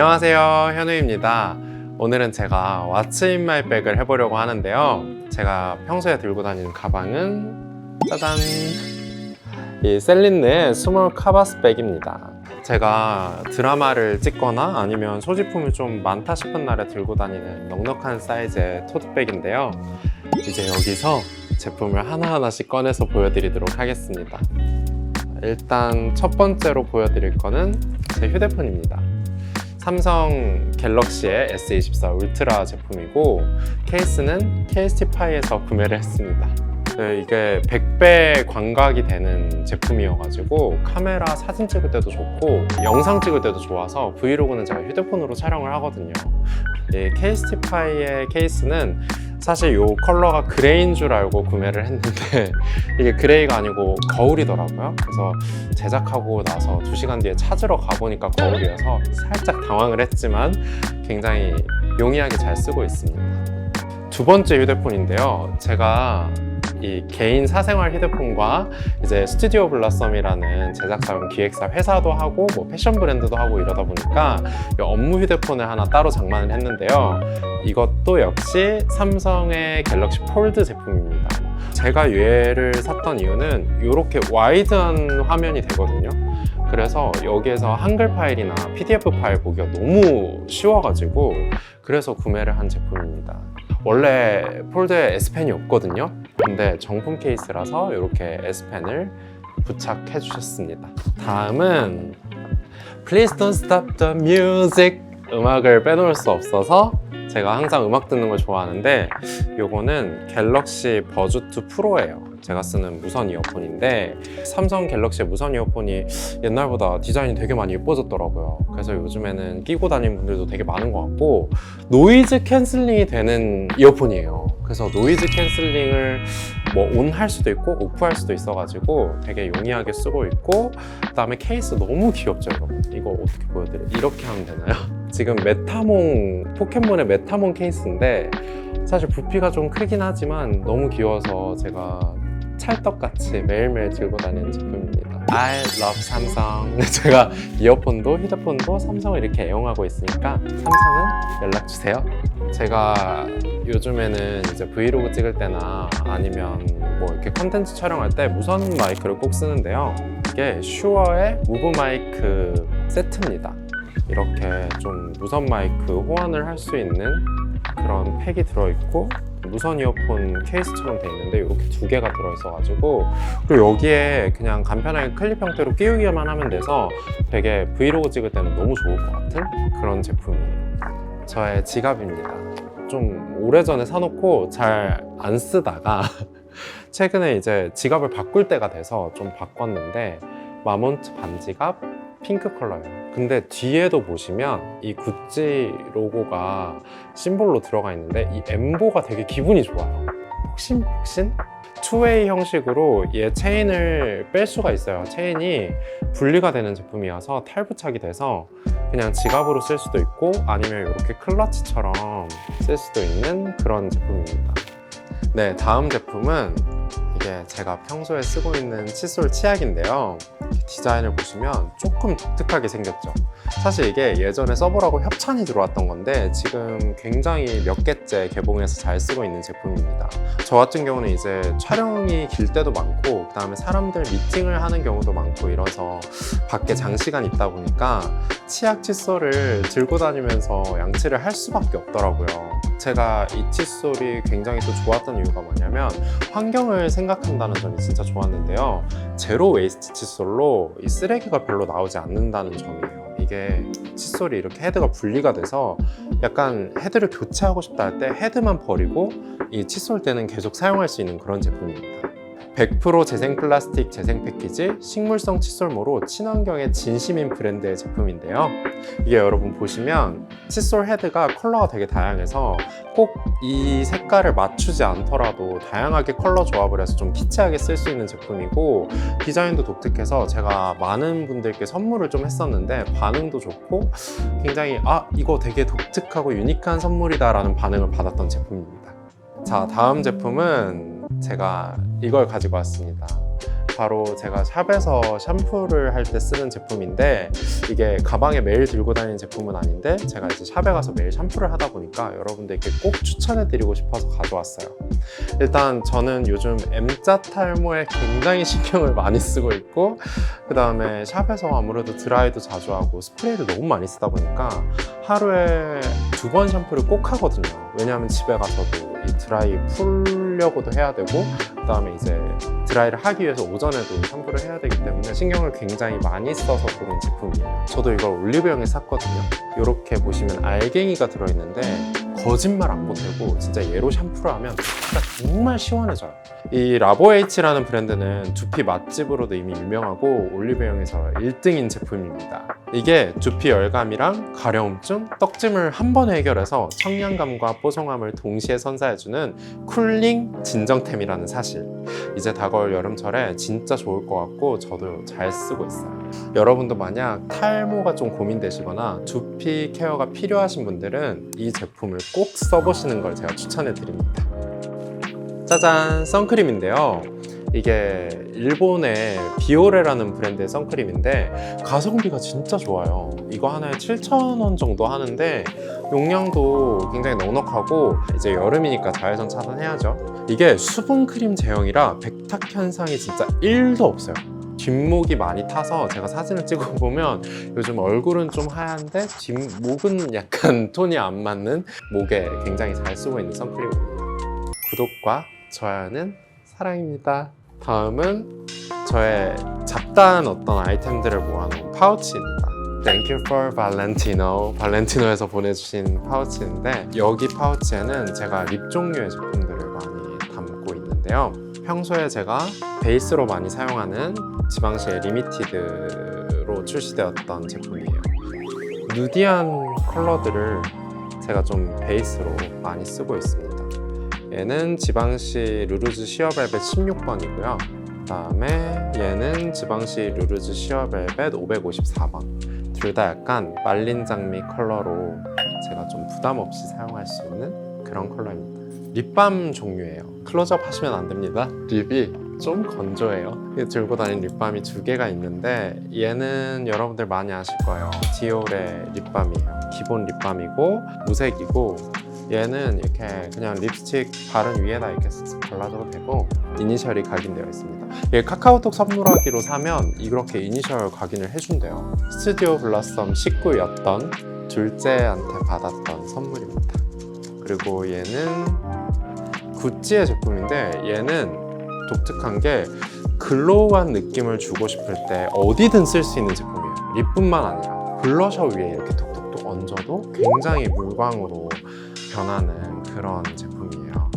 안녕하세요. 현우입니다. 오늘은 제가 왓츠 인 마이 백을 해보려고 하는데요. 제가 평소에 들고 다니는 가방은 짜잔! 이 셀린느의 스몰 카바스 백입니다. 제가 드라마를 찍거나 아니면 소지품이 좀 많다 싶은 날에 들고 다니는 넉넉한 사이즈의 토트백인데요. 이제 여기서 제품을 하나하나씩 꺼내서 보여드리도록 하겠습니다. 일단 첫 번째로 보여드릴 거는 제 휴대폰입니다 삼성 갤럭시의 S24 울트라 제품이고 케이스는 KST파이에서 구매를 했습니다. 네, 이게 100배 광각이 되는 제품이어가지고 카메라 사진 찍을 때도 좋고 영상 찍을 때도 좋아서 브이로그는 제가 휴대폰으로 촬영을 하거든요. 이 KST파이의 케이스는 사실 이 컬러가 그레이인 줄 알고 구매를 했는데 이게 그레이가 아니고 거울이더라고요. 그래서 제작하고 나서 2시간 뒤에 찾으러 가보니까 거울이어서 살짝 당황을 했지만 굉장히 용이하게 잘 쓰고 있습니다. 두 번째 휴대폰인데요. 제가 이 개인 사생활 휴대폰과 이제 스튜디오 블라썸이라는 제작사용 기획사 회사도 하고 뭐 패션 브랜드도 하고 이러다 보니까 이 업무 휴대폰을 하나 따로 장만을 했는데요. 이것도 역시 삼성의 갤럭시 폴드 제품입니다. 제가 얘를 샀던 이유는 이렇게 와이드한 화면이 되거든요. 그래서 여기에서 한글 파일이나 PDF 파일 보기가 너무 쉬워가지고 그래서 구매를 한 제품입니다. 원래 폴드에 S펜이 없거든요. 근데 정품 케이스라서 이렇게 S펜을 부착해 주셨습니다. 다음은 Please Don't Stop the Music 음악을 빼놓을 수 없어서 제가 항상 음악 듣는 걸 좋아하는데 요거는 갤럭시 버즈2 프로예요. 제가 쓰는 무선 이어폰인데 삼성 갤럭시 무선 이어폰이 옛날보다 디자인이 되게 많이 예뻐졌더라고요. 그래서 요즘에는 끼고 다니는 분들도 되게 많은 것 같고 노이즈 캔슬링이 되는 이어폰이에요. 그래서 노이즈 캔슬링을 뭐 온 할 수도 있고 오프 할 수도 있어가지고 되게 용이하게 쓰고 있고 그다음에 케이스 너무 귀엽죠, 여러분. 이거 어떻게 보여드려? 이렇게 하면 되나요? 지금 메타몽 포켓몬의 메타몽 케이스인데 사실 부피가 좀 크긴 하지만 너무 귀여워서 제가 찰떡같이 매일매일 들고 다니는 제품입니다. I love 삼성. 제가 이어폰도 휴대폰도 삼성을 이렇게 애용하고 있으니까 삼성은 연락 주세요. 제가 요즘에는 이제 브이로그 찍을 때나 아니면 뭐 이렇게 컨텐츠 촬영할 때 무선 마이크를 꼭 쓰는데요. 이게 슈어의 무브 마이크 세트입니다. 이렇게 좀 무선 마이크 호환을 할 수 있는 그런 팩이 들어있고 무선 이어폰 케이스처럼 돼 있는데 이렇게 두 개가 들어있어가지고 그리고 여기에 그냥 간편하게 클립 형태로 끼우기만 하면 돼서 되게 브이로그 찍을 때는 너무 좋을 것 같은 그런 제품이에요. 저의 지갑입니다. 좀 오래전에 사놓고 잘 안 쓰다가 최근에 이제 지갑을 바꿀 때가 돼서 좀 바꿨는데 마몬트 반지갑 핑크 컬러예요. 근데 뒤에도 보시면 이 구찌 로고가 심볼로 들어가 있는데 이 엠보가 되게 기분이 좋아요. 폭신폭신? 투웨이 형식으로 얘 체인을 뺄 수가 있어요. 체인이 분리가 되는 제품이어서 탈부착이 돼서 그냥 지갑으로 쓸 수도 있고 아니면 이렇게 클러치처럼 쓸 수도 있는 그런 제품입니다. 네, 다음 제품은 이게 제가 평소에 쓰고 있는 칫솔 치약인데요. 디자인을 보시면 조금 독특하게 생겼죠. 사실 이게 예전에 써보라고 협찬이 들어왔던 건데 지금 굉장히 몇 개째 개봉해서 잘 쓰고 있는 제품입니다. 저 같은 경우는 이제 촬영이 길 때도 많고 그 다음에 사람들 미팅을 하는 경우도 많고 이래서 밖에 장시간 있다 보니까 치약 칫솔을 들고 다니면서 양치를 할 수밖에 없더라고요. 제가 이 칫솔이 굉장히 또 좋았던 이유가 뭐냐면 환경을 생각 한다는 점이 진짜 좋았는데요. 제로 웨이스트 칫솔로 이 쓰레기가 별로 나오지 않는다는 점이에요. 이게 칫솔이 이렇게 헤드가 분리가 돼서 약간 헤드를 교체하고 싶다 할 때 헤드만 버리고 이 칫솔 때는 계속 사용할 수 있는 그런 제품입니다. 100% 재생 플라스틱 재생 패키지 식물성 칫솔모로 친환경에 진심인 브랜드의 제품인데요. 이게 여러분 보시면 칫솔 헤드가 컬러가 되게 다양해서 꼭 이 색깔을 맞추지 않더라도 다양하게 컬러 조합을 해서 좀 키치하게 쓸 수 있는 제품이고 디자인도 독특해서 제가 많은 분들께 선물을 좀 했었는데 반응도 좋고 굉장히 아 이거 되게 독특하고 유니크한 선물이다 라는 반응을 받았던 제품입니다. 자 다음 제품은 제가 이걸 가지고 왔습니다. 바로 제가 샵에서 샴푸를 할 때 쓰는 제품인데 이게 가방에 매일 들고 다니는 제품은 아닌데 제가 이제 샵에 가서 매일 샴푸를 하다 보니까 여러분들께 꼭 추천해 드리고 싶어서 가져왔어요. 일단 저는 요즘 M자 탈모에 굉장히 신경을 많이 쓰고 있고 그 다음에 샵에서 아무래도 드라이도 자주 하고 스프레이를 너무 많이 쓰다 보니까 하루에 두 번 샴푸를 꼭 하거든요. 왜냐하면 집에 가서도 이 드라이 풀 려고도 해야 되고 그 다음에 이제 드라이를 하기 위해서 오전에도 샴푸를 해야 되기 때문에 신경을 굉장히 많이 써서 고른 제품이에요. 저도 이걸 올리브영에 샀거든요. 이렇게 보시면 알갱이가 들어있는데 거짓말 안 보태고 진짜 얘로 샴푸를 하면 피가 정말 시원해져요. 이 라보에이치라는 브랜드는 두피 맛집으로도 이미 유명하고 올리브영에서 1등인 제품입니다. 이게 두피 열감이랑 가려움증, 떡짐을 한 번에 해결해서 청량감과 뽀송함을 동시에 선사해주는 쿨링 진정템이라는 사실. 이제 다가올 여름철에 진짜 좋을 것 같고 저도 잘 쓰고 있어요. 여러분도 만약 탈모가 좀 고민되시거나 두피 케어가 필요하신 분들은 이 제품을 꼭 써보시는 걸 제가 추천해 드립니다. 짜잔 선크림인데요. 이게 일본의 비오레라는 브랜드의 선크림인데 가성비가 진짜 좋아요. 이거 하나에 7,000원 정도 하는데 용량도 굉장히 넉넉하고 이제 여름이니까 자외선 차단해야죠. 이게 수분 크림 제형이라 백탁 현상이 진짜 1도 없어요. 뒷목이 많이 타서 제가 사진을 찍어보면 요즘 얼굴은 좀 하얀데 뒷목은 약간 톤이 안 맞는 목에 굉장히 잘 쓰고 있는 선크림입니다. 구독과 좋아요는 사랑입니다. 다음은 저의 잡다한 어떤 아이템들을 모아놓은 파우치입니다. Thank you for Valentino. 발렌티노에서 보내주신 파우치인데 여기 파우치에는 제가 립 종류의 제품들을 많이 담고 있는데요. 평소에 제가 베이스로 많이 사용하는 지방시의 리미티드로 출시되었던 제품이에요. 누디한 컬러들을 제가 좀 베이스로 많이 쓰고 있습니다. 얘는 지방시 루루즈 시어벨벳 16번이고요. 그 다음에 얘는 지방시 루루즈 시어벨벳 554번. 둘 다 약간 말린 장미 컬러로 제가 좀 부담 없이 사용할 수 있는 그런 컬러입니다. 립밤 종류예요. 클로즈업 하시면 안 됩니다. 립이 좀 건조해요. 들고 다니는 립밤이 두 개가 있는데 얘는 여러분들 많이 아실 거예요. 디올의 립밤이에요. 기본 립밤이고 무색이고 얘는 이렇게 그냥 립스틱 바른 위에다 이렇게 발라줘도 되고 이니셜이 각인되어 있습니다. 얘 카카오톡 선물하기로 사면 이렇게 이니셜 각인을 해준대요. 스튜디오 블라썸 19였던 둘째한테 받았던 선물입니다. 그리고 얘는 구찌의 제품인데 얘는 독특한 게 글로우한 느낌을 주고 싶을 때 어디든 쓸 수 있는 제품이에요. 립뿐만 아니라 블러셔 위에 이렇게 톡톡톡 얹어도 굉장히 물광으로 변하는 그런 제품이에요.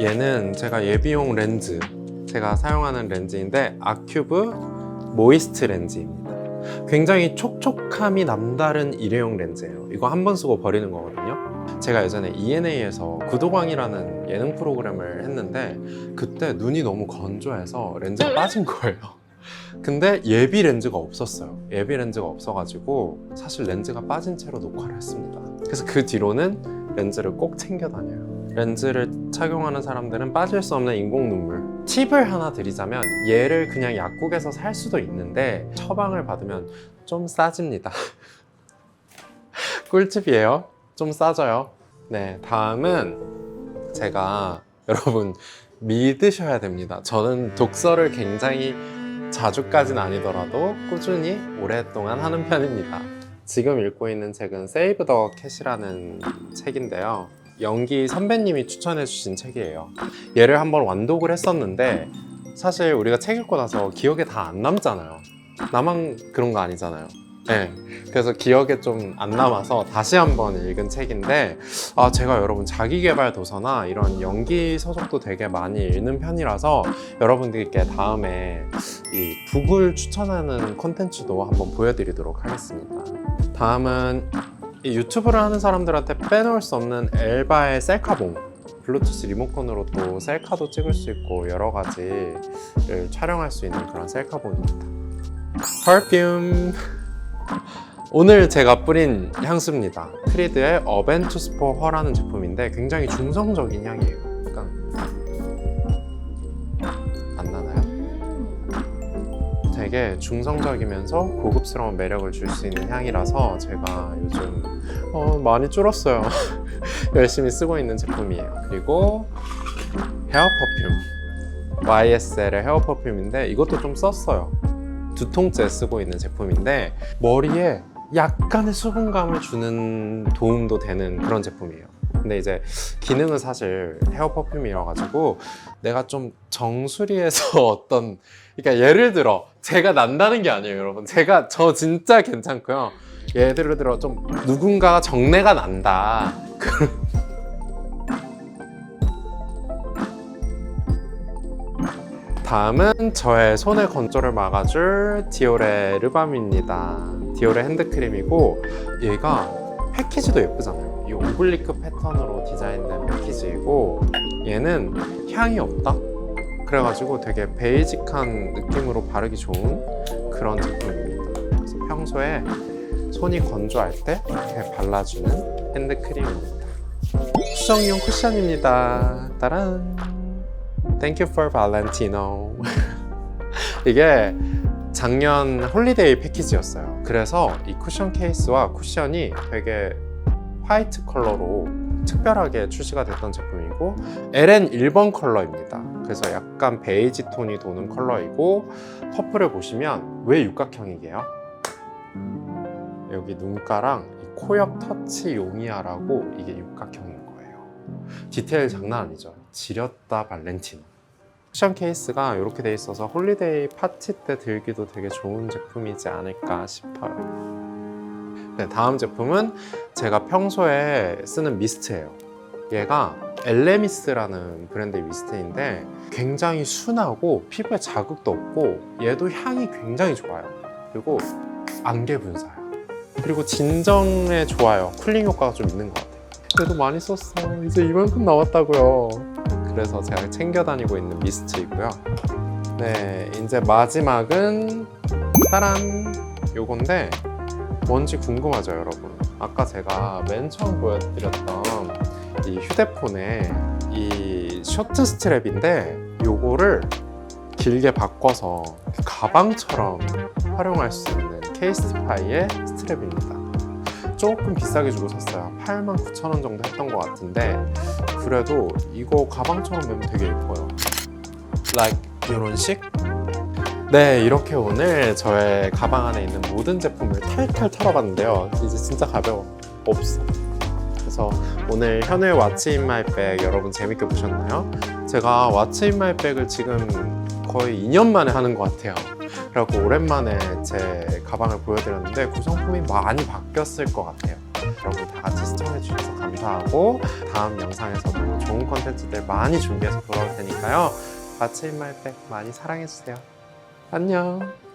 얘는 제가 예비용 렌즈, 제가 사용하는 렌즈인데 아큐브 모이스트 렌즈입니다. 굉장히 촉촉함이 남다른 일회용 렌즈예요. 이거 한 번 쓰고 버리는 거거든요. 제가 예전에 ENA에서 구도광이라는 예능 프로그램을 했는데 그때 눈이 너무 건조해서 렌즈가 빠진 거예요. 근데 예비 렌즈가 없었어요. 예비 렌즈가 없어가지고 사실 렌즈가 빠진 채로 녹화를 했습니다. 그래서 그 뒤로는 렌즈를 꼭 챙겨 다녀요. 렌즈를 착용하는 사람들은 빠질 수 없는 인공 눈물. 팁을 하나 드리자면 얘를 그냥 약국에서 살 수도 있는데 처방을 받으면 좀 싸집니다. 꿀팁이에요. 좀 싸져요. 네, 다음은 제가 여러분 믿으셔야 됩니다. 저는 독서를 굉장히 자주까지는 아니더라도 꾸준히 오랫동안 하는 편입니다. 지금 읽고 있는 책은 세이브 더 캣이라는 책인데요. 연기 선배님이 추천해 주신 책이에요. 얘를 한번 완독을 했었는데 사실 우리가 책 읽고 나서 기억에 다 안 남잖아요. 나만 그런 거 아니잖아요. 네. 그래서 기억에 좀 안 남아서 다시 한번 읽은 책인데 아, 제가 여러분 자기개발 도서나 이런 연기 서적도 되게 많이 읽는 편이라서 여러분들께 다음에 이 북을 추천하는 콘텐츠도 한번 보여드리도록 하겠습니다. 다음은 이 유튜브를 하는 사람들한테 빼놓을 수 없는 엘바의 셀카봉 블루투스 리모컨으로 또 셀카도 찍을 수 있고 여러 가지를 촬영할 수 있는 그런 셀카봉입니다. 퍼퓸 오늘 제가 뿌린 향수입니다. 크리드의 어벤투스포 허라는 제품인데 굉장히 중성적인 향이에요. 약간 안 나나요? 되게 중성적이면서 고급스러운 매력을 줄 수 있는 향이라서 제가 요즘 어, 많이 줄었어요. 열심히 쓰고 있는 제품이에요. 그리고 헤어 퍼퓸. YSL의 헤어 퍼퓸인데 이것도 좀 썼어요. 두 통째 쓰고 있는 제품인데 머리에 약간의 수분감을 주는 도움도 되는 그런 제품이에요. 근데 이제 기능은 사실 헤어 퍼퓸이라 가지고 내가 좀 정수리에서 어떤 그러니까 예를 들어 제가 난다는 게 아니에요, 여러분. 제가 저 진짜 괜찮고요. 예를 들어 좀 누군가가 정내가 난다. 다음은 저의 손의 건조를 막아줄 디올의 르밤입니다. 디올의 핸드크림이고 얘가 패키지도 예쁘잖아요. 이 오블리크 패턴으로 디자인된 패키지이고 얘는 향이 없다. 그래가지고 되게 베이직한 느낌으로 바르기 좋은 그런 제품입니다. 그래서 평소에 손이 건조할 때 이렇게 발라주는 핸드크림입니다. 수정용 쿠션입니다. 따란. Thank you for Valentino. 이게 작년 홀리데이 패키지였어요. 그래서 이 쿠션 케이스와 쿠션이 되게 화이트 컬러로 특별하게 출시가 됐던 제품이고 LN 1번 컬러입니다. 그래서 약간 베이지 톤이 도는 컬러이고 퍼플을 보시면 왜 육각형이게요? 여기 눈가랑 이 코옆 터치 용이야라고 이게 육각형인 거예요. 디테일 장난 아니죠? 지렸다 발렌티노. 쿠션 케이스가 이렇게 돼 있어서 홀리데이 파티 때 들기도 되게 좋은 제품이지 않을까 싶어요. 네, 다음 제품은 제가 평소에 쓰는 미스트예요. 얘가 엘레미스라는 브랜드의 미스트인데 굉장히 순하고 피부에 자극도 없고 얘도 향이 굉장히 좋아요. 그리고 안개 분사야. 그리고 진정에 좋아요. 쿨링 효과가 좀 있는 것 같아요. 그래도 많이 썼어. 이제 이만큼 남았다고요. 그래서 제가 챙겨 다니고 있는 미스트이고요. 네, 이제 마지막은 따란 요건데 뭔지 궁금하죠, 여러분? 아까 제가 맨 처음 보여드렸던 이 휴대폰에 이 쇼트 스트랩인데 요거를 길게 바꿔서 가방처럼 활용할 수 있는 케이스파이의 스트랩입니다. 조금 비싸게 주고 샀어요. 89,000원 정도 했던 것 같은데 그래도 이거 가방처럼 매면 되게 예뻐요. like 이런 식? 네, 이렇게 오늘 저의 가방 안에 있는 모든 제품을 탈탈 털어봤는데요. 이제 진짜 가벼워. 없어. 그래서 오늘 현우의 왓츠 인 마이 백 여러분 재밌게 보셨나요? 제가 왓츠 인 마이 백을 지금 거의 2년 만에 하는 것 같아요. 그래갖고 오랜만에 제 가방을 보여드렸는데 구성품이 많이 바뀌었을 것 같아요. 여러분 다 같이 시청해 주셔서 감사하고 다음 영상에서도 좋은 컨텐츠들 많이 준비해서 돌아올 테니까요. 왓츠 인 마이 백 많이 사랑해 주세요. 안녕.